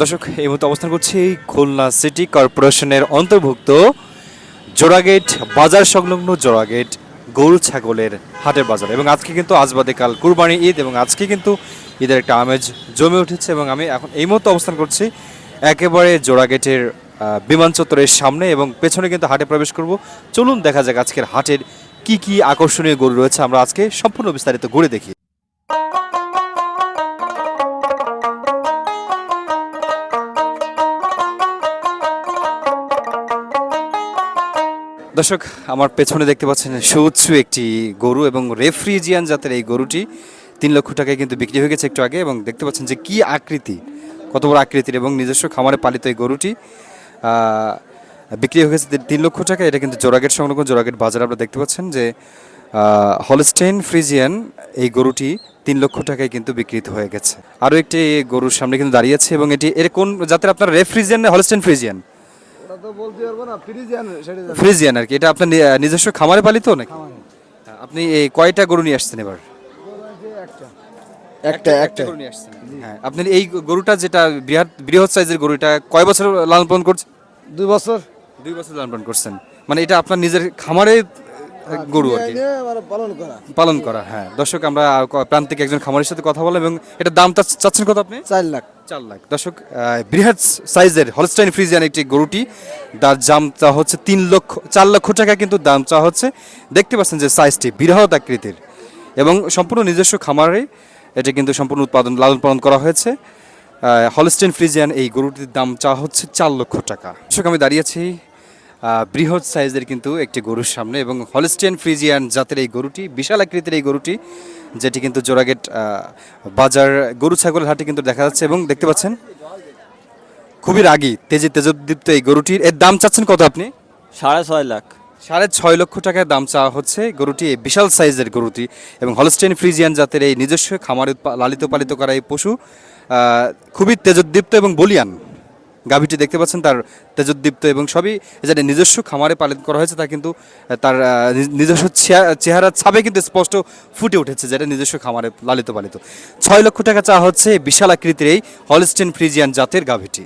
দর্শক, এই মুহূর্তে অবস্থান করছি খুলনা সিটি কর্পোরেশনের অন্তর্ভুক্ত জোড়াগেট বাজার সংলগ্ন জোড়াগেট গরু ছাগলের হাটের বাজার। এবং আজকে কিন্তু আজ বাদে কাল কুরবানি ঈদ এবং আজকে কিন্তু ঈদের একটা আমেজ জমে উঠেছে এবং আমি এখন এই মুহূর্তে অবস্থান করছি একেবারে জোড়াগেটের বিমান চত্বরের সামনে এবং পেছনে কিন্তু হাটে প্রবেশ করব। চলুন দেখা যাক আজকের হাটের কি কি আকর্ষণীয় গরু রয়েছে। আমরা আজকে সম্পূর্ণ বিস্তারিত ঘুরে দেখি। দর্শক, আমার পেছনে দেখতে পাচ্ছেন সুউচ্চ একটি গরু এবং রেফ্রিজিয়ান জাতের এই গরুটি তিন লক্ষ টাকায় কিন্তু বিক্রি হয়ে গেছে একটু আগে এবং দেখতে পাচ্ছেন যে কি আকৃতি, কত বড় আকৃতির এবং নিজস্ব খামারে পালিত এই গরুটি। বিক্রি হয়ে গেছে তিন লক্ষ টাকা এটা কিন্তু জোড়াগেট সংলগ্ন, জোড়াগেট বাজার আপনারা দেখতে পাচ্ছেন যে হলস্টেইন ফ্রিজিয়ান এই গরুটি তিন লক্ষ টাকায় কিন্তু বিক্রিত হয়ে গেছে। আরও একটি গরুর সামনে কিন্তু দাঁড়িয়েছে এবং এটি, এর কোন জাতের আপনার রেফ্রিজিয়ান না হলস্টেইন ফ্রিজিয়ান তো বলতে পারব না ফ্রিজিয়ান সেটা জানি। ফ্রিজিয়ান আর কি এটা আপনার নি- নিজস্ব খামারে পালিত নাকি? খামারে। আপনি এই কয়টা গরু নিয়ে আসছেন এবার? আছে একটা একটা একটা গরু নিয়ে আসছেন। হ্যাঁ আপনি এই গরুটা যেটা বৃহৎ বৃহৎ সাইজের গরুটা কয় বছর লালন পালন করছেন দুই বছর। দুই বছর লালন পালন করছেন। মানে এটা আপনার নিজের খামারে গরু আর কি। পালন করা। পালন করা হ্যাঁ। দর্শক আমরা প্রান্তিক একজন খামারের সাথে কথা বললাম এবং এটা দাম চাচ্ছেন কত আপনি? চার লাখ। চার লাখ। দর্শক বৃহৎ সাইজের হলস্টাইন ফ্রিজিয়ান একটি গরুটি তার দাম চা হচ্ছে তিন লক্ষ চার লক্ষ টাকা কিন্তু দাম চা হচ্ছে। দেখতে পাচ্ছেন যে সাইজটি বৃহৎ আকৃতির এবং সম্পূর্ণ নিজস্ব খামারে এটা কিন্তু সম্পূর্ণ উৎপাদন লালন পালন করা হয়েছে। হলস্টেন ফ্রিজিয়ান এই গরুটির দাম চা হচ্ছে চার লক্ষ টাকা। দর্শক আমি দাঁড়িয়েছি বৃহৎ সাইজের কিন্তু একটি গরুর সামনে এবং হলস্টেন ফ্রিজিয়ান জাতের এই গরুটি বিশাল আকৃতির এই গরুটি যেটি কিন্তু জোড়াগেট বাজার গরু ছাগলের হাটে কিন্তু দেখা যাচ্ছে এবং দেখতে পাচ্ছেন খুবই রাগী তেজে তেজোদ্দীপ্ত এই গরুটির। এর দাম চাচ্ছেন কত আপনি? সাড়ে ছয় লাখ। সাড়ে ছয় লক্ষ টাকার দাম চাওয়া হচ্ছে গরুটি এই বিশাল সাইজের গরুটি এবং হলস্টেন ফ্রিজিয়ান জাতের এই নিজস্ব খামারে লালিত পালিত করা এই পশু খুবই তেজোদ্দীপ্ত এবং বলিয়ান। গাভীটি দেখতে পাচ্ছেন, তার তেজোদ্দীপ্ত এবং সবই যেটা নিজস্ব খামারে পালন করা হয়েছে, তা কিন্তু তার নিজস্ব চেহারা ছাপে কিন্তু স্পষ্ট ফুটে উঠেছে যেটা নিজস্ব খামারে লালিত পালিত। ছয় লক্ষ টাকা চা হচ্ছে বিশাল আকৃতির এই হলস্টেন ফ্রিজিয়ান জাতের গাভীটি।